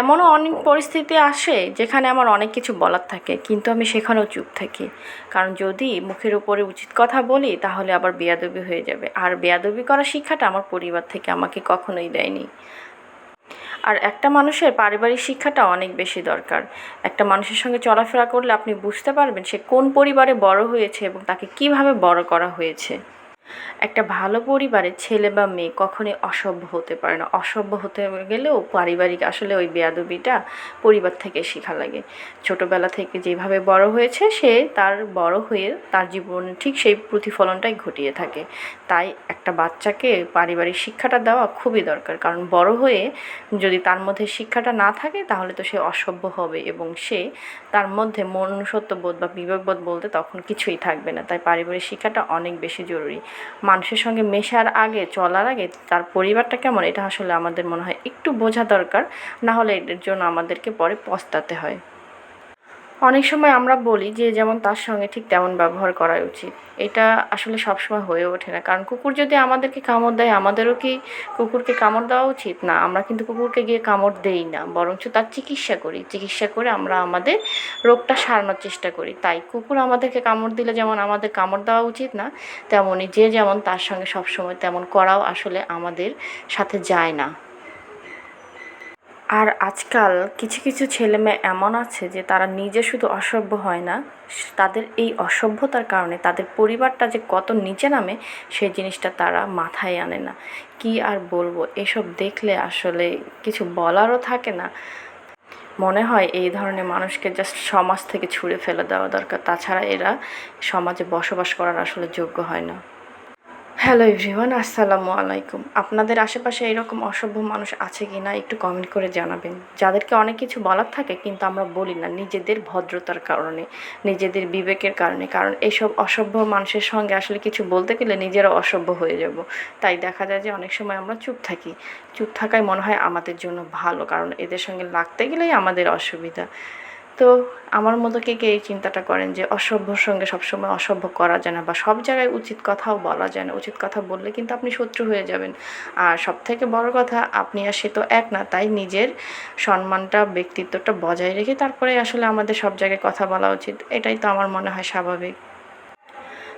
এমনও অনেক পরিস্থিতি আসে যেখানে আমার অনেক কিছু বলার থাকে, কিন্তু আমি সেখানেও চুপ থাকি। কারণ যদি মুখের উপরে উচিত কথা বলি, তাহলে আবার বেয়াদবি হয়ে যাবে। আর বেয়াদবি করার শিক্ষাটা আমার পরিবার থেকে আমাকে কখনোই দেয়নি। আর একটা মানুষের পারিবারিক শিক্ষাটা অনেক বেশি দরকার। একটা মানুষের সঙ্গে চলাফেরা করলে আপনি বুঝতে পারবেন সে কোন পরিবারে বড় হয়েছে এবং তাকে কীভাবে বড় করা হয়েছে। একটা ভালো পরিবারের ছেলে বা মেয়ে কখনোই অসভ্য হতে পারে না। অসভ্য হতে গেলেও পারিবারিক আসলে ওই বেয়াদবিটা পরিবার থেকে শেখা লাগে। ছোটোবেলা থেকে যেভাবে বড় হয়েছে, সে তার বড় হয়ে তার জীবনে ঠিক সেই প্রতিফলনটাই ঘটিয়ে থাকে। তাই একটা বাচ্চাকে পারিবারিক শিক্ষাটা দেওয়া খুবই দরকার। কারণ বড় হয়ে যদি তার মধ্যে শিক্ষাটা না থাকে, তাহলে তো সে অসভ্য হবে এবং সে তার মধ্যে মনুষ্যত্ববোধ বা বিবেকবোধ বলতে তখন কিছুই থাকবে না। তাই পারিবারিক শিক্ষাটা অনেক বেশি জরুরি। মানুষের সঙ্গে মেশার আগে, চলার আগে তার পরিবারটা কেমন, এটা আসলে আমাদের মনে হয় একটু বোঝা দরকার। না হলে এটার জন্য আমাদেরকে পরে পস্তাতে হয়। অনেক সময় আমরা বলি যে, যেমন তার সঙ্গে ঠিক তেমন ব্যবহার করা উচিত। এটা আসলে সবসময় হয়ে ওঠে না। কারণ কুকুর যদি আমাদেরকে কামড় দেয়, আমাদেরও কি কুকুরকে কামড় দেওয়া উচিত? না, আমরা কিন্তু কুকুরকে গিয়ে কামড় দেই না। বরঞ্চ তার চিকিৎসা করি। চিকিৎসা করে আমরা আমাদের রোগটা সারানোর চেষ্টা করি। তাই কুকুর আমাদেরকে কামড় দিলে যেমন আমাদের কামড় দেওয়া উচিত না তেমনই যে যেমন তার সঙ্গে সবসময় তেমন করাও আসলে আমাদের সাথে যায় না। আর আজকাল কিছু কিছু ছেলেমেয়ে এমন আছে যে তারা নিজে শুধু অসভ্য হয় না তাদের এই অসভ্যতার কারণে তাদের পরিবারটা যে কত নিচে নামে, সেই জিনিসটা তারা মাথায় আনে না। কি আর বলব, এসব দেখলে আসলে কিছু বলারও থাকে না। মনে হয় এই ধরনের মানুষকে জাস্ট সমাজ থেকে ছুঁড়ে ফেলে দেওয়া দরকার। তাছাড়া এরা সমাজে বসবাস করার আসলে যোগ্য হয় না। হ্যালো এভরিওয়ান আসসালামু আলাইকুম। আপনাদের আশেপাশে এরকম অসভ্য মানুষ আছে কি না একটু কমেন্ট করে জানাবেন। যাদেরকে অনেক কিছু বলার থাকে কিন্তু আমরা বলি না, নিজেদের ভদ্রতার কারণে, নিজেদের বিবেকের কারণে। কারণ এইসব অসভ্য মানুষের সঙ্গে আসলে কিছু বলতে গেলে নিজেরা অসভ্য হয়ে যাব। তাই দেখা যায় যে অনেক সময় আমরা চুপ থাকি। চুপ থাকাই মনে হয় আমাদের জন্য ভালো, কারণ এদের সঙ্গে লাগতে গেলেই আমাদের অসুবিধা। তো আমার মতো কে কে এই চিন্তাটা করেন যে অসভ্যর সঙ্গে সবসময় অসভ্য করা যায় না বা সব জায়গায় উচিত কথাও বলা যায় না। উচিত কথা বললে কিন্তু আপনি শত্রু হয়ে যাবেন। আর সব থেকে বড় কথা, আপনি আর সে তো এক না, তাই নিজের সম্মানটা, ব্যক্তিত্বটা বজায় রেখে তারপরে আসলে আমাদের সব জায়গায় কথা বলা উচিত। এটাই তো আমার মনে হয় স্বাভাবিক।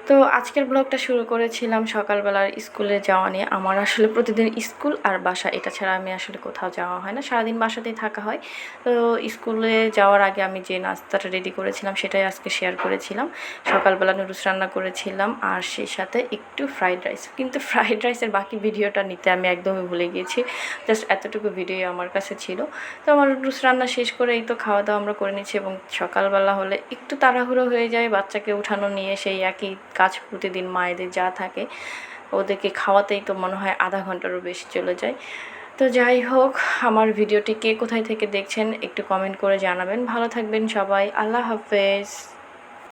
তো আজকের ব্লগটা শুরু করেছিলাম সকালবেলার স্কুলে যাওয়া নিয়ে। আমার আসলে প্রতিদিন স্কুল আর বাসা, এটা ছাড়া আমি আসলে কোথাও যাওয়া হয় না। সারাদিন বাসাতেই থাকা হয়। তো স্কুলে যাওয়ার আগে আমি যে নাস্তাটা রেডি করেছিলাম, সেটাই আজকে শেয়ার করেছিলাম। সকালবেলা নুডলস রান্না করেছিলাম আর সেই সাথে একটু ফ্রাইড রাইস কিন্তু ফ্রাইড রাইসের বাকি ভিডিওটা নিতে আমি একদমই ভুলে গিয়েছি। জাস্ট এতটুকু ভিডিও আমার কাছে ছিল। তো আমার নুডলস রান্না শেষ করে এই তো খাওয়া দাওয়া আমরা করে নিচ্ছি এবং সকালবেলা হলে একটু তাড়াহুড়ো হয়ে যায়। বাচ্চাকে উঠানো নিয়ে সেই একই কাজ প্রতিদিন মায়েদের যা থাকে, ওদেরকে খাওয়াতেই তো মনে হয় আধা ঘন্টারও বেশি চলে যায়। তো যাই হোক, আমার ভিডিওটি কে কোথায় থেকে দেখছেন একটু কমেন্ট করে জানাবেন। ভালো থাকবেন সবাই, আল্লাহ হাফেজ।